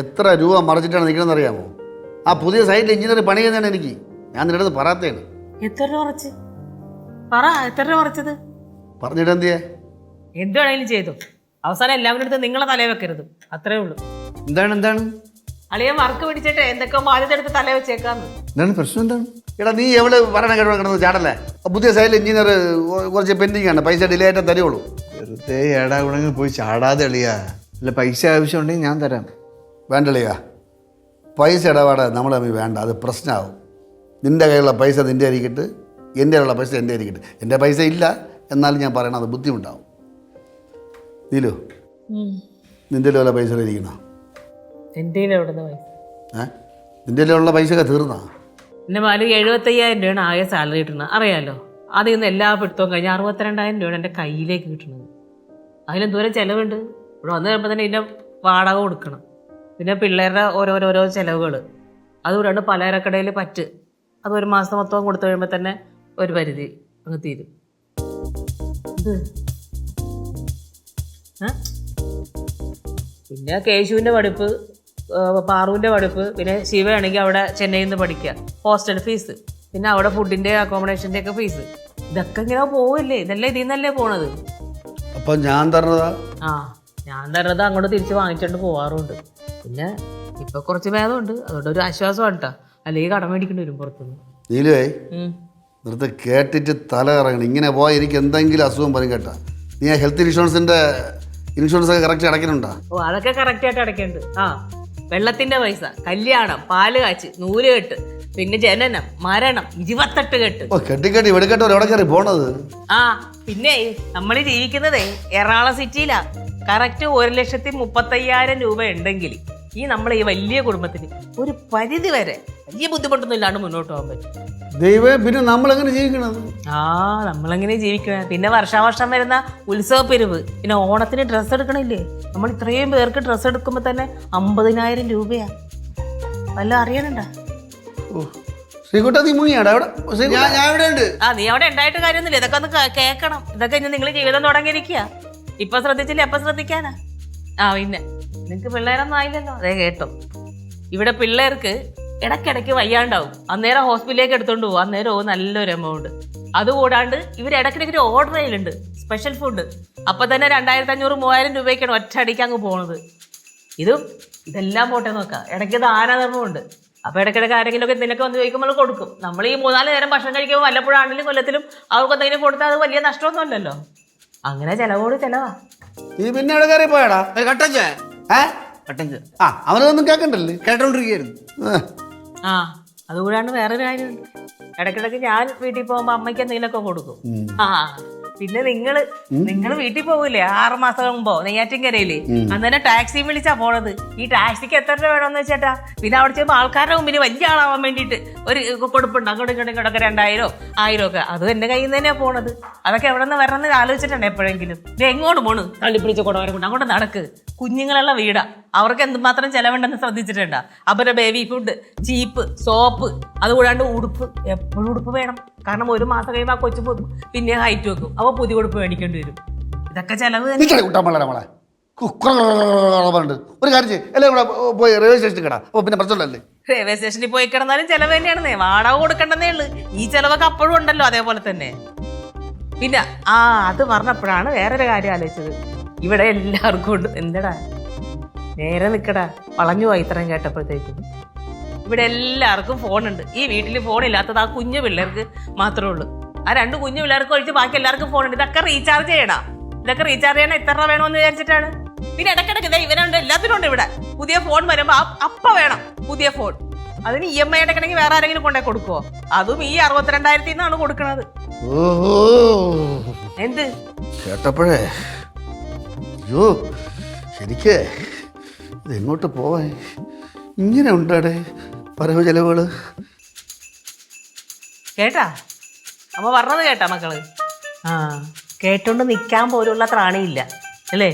എത്ര രൂപ മറിച്ചിട്ടാണ് നിൽക്കണമെന്ന് അറിയാമോ? ആ പുതിയ സൈറ്റിൽ എഞ്ചിനീയർ പണി ചെയ്യുന്നതാണ് എനിക്ക്. ഞാൻ നിന്റെ അടുത്ത് പറയാത്തതാണ് എത്ര രൂപ മറിച്ച്? പറ എത്ര രൂപ മറിച്ചത്? പറഞ്ഞിട്ട് എന്തിയെ? എന്ത് വേണമെങ്കിലും ചെയ്തു. അവസാനം എല്ലാവരുടെ അടുത്ത് നിങ്ങളെ തല വെക്കരുത്. അത്രേ ഉള്ളൂ. എന്താണ് എന്താണ്? അളിയൻ വർക്ക് പിടിച്ചിട്ട് എന്തൊക്കെ ബാധ്യത എടുത്ത് തല വെച്ചേക്കാന്ന്. എന്താണ് പ്രശ്നം എന്താണ്? എടാ നീ എവിടെ പറയണ കേട്ടോ കിടന്നത് ചാടല്ലേ? പുതിയ സൈറ്റിൽ എഞ്ചിനീയർ കുറച്ച് പെൻഡിങ് ആണ്. പൈസ ഡിലേ ആയിട്ട് തരുള്ളൂ. വെറുതെ ഏടാ ഗുണങ്ങൾ പോയി ചാടാതെ എളിയാ അല്ല പൈസ ആവശ്യമുണ്ടെങ്കിൽ ഞാൻ തരാം. വേണ്ടളിയ. പൈസ ഇടപാട് നമ്മൾ തമ്മിൽ വേണ്ട അത് പ്രശ്നമാവും നിന്റെ കയ്യിലുള്ള പൈസ നിന്റെ ആയിരിക്കട്ട് എന്റെ കയ്യിലുള്ള പൈസ എന്റെ ആയിരിക്കട്ട് എന്റെ പൈസ ഇല്ല എന്നാലും ഞാൻ പറയണം അത് ബുദ്ധിമുട്ടാവും. നീലു നിന്റെ വല്ല പൈസ ഇരിക്കണ? നിന്റെ ഉള്ള പൈസ ഒക്കെ തീർന്നാ? എന്റെ മാലു എഴുപത്തയ്യായിരം രൂപയാണ് ആകെ സാലറി കിട്ടുന്നത്. അറിയാലോ? അതിൽ നിന്ന് എല്ലാ പിടുത്തവും കഴിഞ്ഞ് അറുപത്തിരണ്ടായിരം രൂപയാണ് എന്റെ കയ്യിലേക്ക് കിട്ടുന്നത്. അതിലെന്തോരം ചിലവുണ്ട്? ഇവിടെ വന്നു കഴിയുമ്പോൾ തന്നെ ഇതിന്റെ വാടക കൊടുക്കണം. പിന്നെ പിള്ളേരുടെ ഓരോരോരോ ചിലവുകൾ അതുകൂടാണ്ട് പലചരക്കടയിൽ പറ്റ്. അത് ഒരു മാസം മൊത്തം കൊടുത്തു കഴിയുമ്പോൾ തന്നെ ഒരു പരിധി അങ്ങ് തീരും. ഇത് പിന്നെ കേശുവിന്റെ പഠിപ്പ് പാറുവിന്റെ പഠിപ്പ് പിന്നെ ശിവയാണെങ്കിൽ അവിടെ ചെന്നൈയിൽ നിന്ന് പഠിക്കുക ഹോസ്റ്റൽ ഫീസ്. പിന്നെ അവിടെ ഫുഡിന്റെ അക്കോമഡേഷന്റെ ഒക്കെ ഫീസ്. ഇതൊക്കെ ഇങ്ങനെ പോവില്ലേ? ഇതല്ലേ ഇതിൽ നിന്നല്ലേ പോണത്? അപ്പം ഞാൻ തരണതാ? ആ ഞാൻ തരണത് അങ്ങോട്ട് തിരിച്ച് വാങ്ങിച്ചോണ്ട് പോവാറുണ്ട്. പിന്നെ ഇപ്പൊ കുറച്ച് ഭേദമുണ്ട്. അതുകൊണ്ട് ഒരു ആശ്വാസമാണ് കേട്ടോ അല്ലെങ്കിൽ കടം മേടിക്കേണ്ടി വരും പുറത്തുനിന്ന്. നീലുവേ. നിർത്ത് കേട്ടിട്ട് തല ഇറങ്ങണം ഇങ്ങനെ പോയാൽ എനിക്ക് എന്തെങ്കിലും അസുഖം പറയും കേട്ടാ. നീ ആ ഹെൽത്ത് ഇൻഷുറൻസിന്റെ ഇൻഷുറൻസ് ഒക്കെ കറക്റ്റ് അടയ്ക്കുന്നുണ്ടോ ഓ അതൊക്കെ കറക്റ്റ് ആയിട്ട് അടയ്ക്കുന്നുണ്ട് ആ വെള്ളത്തിന്റെ പൈസ കല്യാണം പാൽ കാച്ച് നൂൽ കെട്ട് പിന്നെ ജനനം മരണം ഇരുപത്തെട്ട് കെട്ട്. ഓ കെട്ടിക്കെട്ടി വെടിക്കെട്ടോ എവിടെ കയറി പോണത്? ആ പിന്നെ നമ്മൾ ജീവിക്കുന്നതേ എറണാകുളം സിറ്റിയിലാ കറക്റ്റ് ഒരു ലക്ഷത്തി മുപ്പത്തയ്യായിരം രൂപ ഉണ്ടെങ്കിൽ. ഈ നമ്മളെ ഈ വലിയ കുടുംബത്തിന് ഒരു പരിധി വരെ വലിയ ബുദ്ധിമുട്ടൊന്നും ഇല്ലാണ്ട് മുന്നോട്ട് പോകാൻ പറ്റും. ദൈവം പിന്നെ നമ്മൾ എങ്ങനെ ജീവിക്കണത്? ആ നമ്മളെങ്ങനെ ജീവിക്കുക പിന്നെ വർഷാവർഷം വരുന്ന ഉത്സവ പിരിവ് പിന്നെ ഓണത്തിന് ഡ്രസ്സ് എടുക്കണില്ലേ? നമ്മൾ ഇത്രയും പേർക്ക് ഡ്രസ്സ് എടുക്കുമ്പോൾ തന്നെ അമ്പതിനായിരം രൂപയാ. വല്ല അറിയണണ്ട ശ്രീകുട്ട നീ മുങ്ങിയാടാ അവിടെ? ഞാൻ ഞാൻ ഇവിടെ ഉണ്ട് ആ നീ അവിടെ ഉണ്ടായിട്ട് കാര്യമൊന്നുമില്ല. ഇതൊക്കെ ഒന്ന് കേ- കേൾക്കണം. ഇതൊക്കെ ഇനി നിങ്ങൾ ജീവിതം തുടങ്ങിയിരിക്കുക ഇപ്പൊ ശ്രദ്ധിച്ചില്ല? എപ്പൊ ശ്രദ്ധിക്കാനാ? ആ പിന്നെ. നിങ്ങക്ക് പിള്ളേരൊന്നും ആയില്ലല്ലോ. അതെ കേട്ടോ. ഇവിടെ പിള്ളേർക്ക് ഇടയ്ക്കിടയ്ക്ക് വയ്യാണ്ടാവും. അന്നേരം ഹോസ്പിറ്റലിലേക്ക് എടുത്തോണ്ട് പോകും അന്നേരം ഓ നല്ലൊരു എമൗണ്ട് അതുകൂടാണ്ട് ഇവർ ഇടയ്ക്കിടയ്ക്ക് ഓർഡർ ചെയ്യലുണ്ട് സ്പെഷ്യൽ ഫുഡ് അപ്പം തന്നെ രണ്ടായിരത്തി അഞ്ഞൂറ് മൂവായിരം രൂപയ്ക്കാണ് ഒറ്റയടിക്ക് അങ്ങ് പോണത്. ഇതും ഇതെല്ലാം പോട്ടെ നോക്കാം. ഇടയ്ക്ക് ദാനധർമ്മമുണ്ട് അപ്പം ഇടയ്ക്കിടയ്ക്ക് ആരെങ്കിലും ഒക്കെ എന്തെങ്കിലുമൊക്കെ വന്ന് ചോദിക്കുമ്പോൾ കൊടുക്കും. നമ്മൾ ഈ മൂന്നാൽ നേരം ഭക്ഷണം കഴിക്കുമ്പോൾ വല്ലപ്പോഴാണെങ്കിലും കൊല്ലത്തിലും അവർക്ക് എന്തെങ്കിലും കൊടുത്താൽ അത് വലിയ നഷ്ടമൊന്നുമല്ലല്ലോ. അങ്ങനെ ചിലവോട് ചിലവാ. നീ പിന്നെ പോയാടാ കട്ടഞ്ച ഏ? കേക്കണ്ടല്ലേ ആ അവനതൊന്നും കേൾക്കണ്ടല്ലേ കേട്ടോണ്ടിരിക്കുന്നു ആ. അതുകൂടാണ്ട് വേറൊരു കാര്യമുണ്ട്. ഇടയ്ക്കിടയ്ക്ക് ഞാൻ വീട്ടിൽ പോകുമ്പോ അമ്മയ്ക്ക് എന്തെങ്കിലുമൊക്കെ കൊടുക്കും. ആ പിന്നെ നിങ്ങൾ നിങ്ങൾ വീട്ടിൽ പോകൂലേ? ആറു മാസം മുമ്പോ? നെയ്യാറ്റിൻകരയിൽ. അന്നേരം ടാക്സി വിളിച്ചാ പോണത്. ഈ ടാക്സിക്ക് എത്ര രൂപ വേണമെന്ന് വെച്ചേട്ടാ? പിന്നെ അവിടെ ചെയ്യുമ്പോൾ ആൾക്കാരുടെ മുമ്പിൽ വലിയ ആളാവാൻ വേണ്ടിട്ട് ഒരു കൊടുപ്പുണ്ട്. അങ്ങോട്ടും ഇങ്ങോട്ടും ഇങ്ങോട്ടൊക്കെ രണ്ടായിരോ ആയിരം ഒക്കെ അതും എന്റെ കയ്യിൽ നിന്ന് തന്നെയാ പോണത്. അതൊക്കെ എവിടെ നിന്ന് വരണമെന്ന് ആലോചിച്ചിട്ടുണ്ട് എപ്പോഴെങ്കിലും. ഇത് എങ്ങോട്ട് പോണ്? തള്ളിപ്പിടിച്ച് കൊടവരെ കൊണ്ട് അങ്ങോട്ട് നടക്ക്. കുഞ്ഞുങ്ങളുള്ള വീടാ. അവർക്ക് എന്തുമാത്രം ചെലവുണ്ടെന്ന് ശ്രദ്ധിച്ചിട്ടുണ്ടാ? അവരുടെ ബേബി ഫുഡ് ചീപ്പ് സോപ്പ് അതുകൂടാണ്ട് ഉടുപ്പ്. എപ്പോഴും ഉടുപ്പ് വേണം. കാരണം ഒരു മാസം കഴിയുമ്പോൾ ആ കൊച്ചു പോകും. പിന്നെ ഹൈറ്റ് വെക്കും. അപ്പോൾ പുതിയ കൊടുപ്പ് മേടിക്കേണ്ടി വരും. ഇതൊക്കെ ചെലവ് തന്നെ. കൂട്ടാൻ പറഞ്ഞിട്ട് ഒരു കാര്യം ചെയ്യ്. എല്ലാം കൂടെ പോയി റെയിൽവേ സ്റ്റേഷനിൽ കിടാ. അപ്പോൾ പിന്നെ പ്രശ്നമില്ലല്ലേ? റെയിൽവേ സ്റ്റേഷനിൽ പോയി കിടന്നാലും ചെലവ് തന്നെയാണെന്നേ. വാടക കൊടുക്കണ്ടെന്നേ ഉള്ളു. ഈ ചെലവൊക്കെ അപ്പോഴും ഉണ്ടല്ലോ അതേപോലെ തന്നെ. പിന്നെ ആ അത് പറഞ്ഞപ്പോഴാണ് വേറൊരു കാര്യം ആലോചിച്ചത്. ഇവിടെ എല്ലാവർക്കും ഉണ്ട്. എന്തടാ? നേരെ നിക്കടാ. വളഞ്ഞു പോയി ഇത്രയും കേട്ടപ്പോഴത്തേക്കും. ഇവിടെ എല്ലാവർക്കും ഫോണുണ്ട് ഈ വീട്ടിൽ ഫോൺ ഇല്ലാത്തത് ആ കുഞ്ഞു പിള്ളേർക്ക് മാത്രമേ ഉള്ളൂ. ആ രണ്ട് കുഞ്ഞു പിള്ളേർക്ക് ഒഴിച്ച് ബാക്കി എല്ലാവർക്കും ഫോൺ ഉണ്ട്. ഇതൊക്കെ റീചാർജ് ചെയ്യണം. ഇതൊക്കെ റീചാർജ് ചെയ്യണം എത്ര രൂപ വേണമെന്ന് വിചാരിച്ചിട്ടാണ്? പിന്നെ ഇടയ്ക്കിടയ്ക്ക് ദേ ഇവനുണ്ട് എല്ലാത്തിനും ഉണ്ട് ഇവിടെ. പുതിയ ഫോൺ വരുമ്പോൾ അപ്പ വേണം പുതിയ ഫോൺ അതിന് ഇ എം ഐ ഇടയ്ക്കിടയ്ക്ക് വേറെ ആരെങ്കിലും കൊണ്ടേ കൊടുക്കുവോ? അതും ഈ അറുപത്തിരണ്ടായിരത്തി നിന്നാണ് കൊടുക്കണത്. ഓഹോ. എന്ത്? കേട്ടപ്പോഴേ അയ്യോ ശരിക്കേ ഇത് എങ്ങോട്ട് പോവാൻ? ഇങ്ങനെ ഉണ്ടാടേ? വരവ് ചെലവുകൾ കേട്ടാ? അമ്മ പറഞ്ഞത് കേട്ടാ മക്കൾ ആ കേട്ടോണ്ട് നിൽക്കാൻ പോലുള്ള ത്രാണിയില്ല അല്ലേ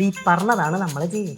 ഈ പറഞ്ഞതാണ് നമ്മളെ ചെയ്യും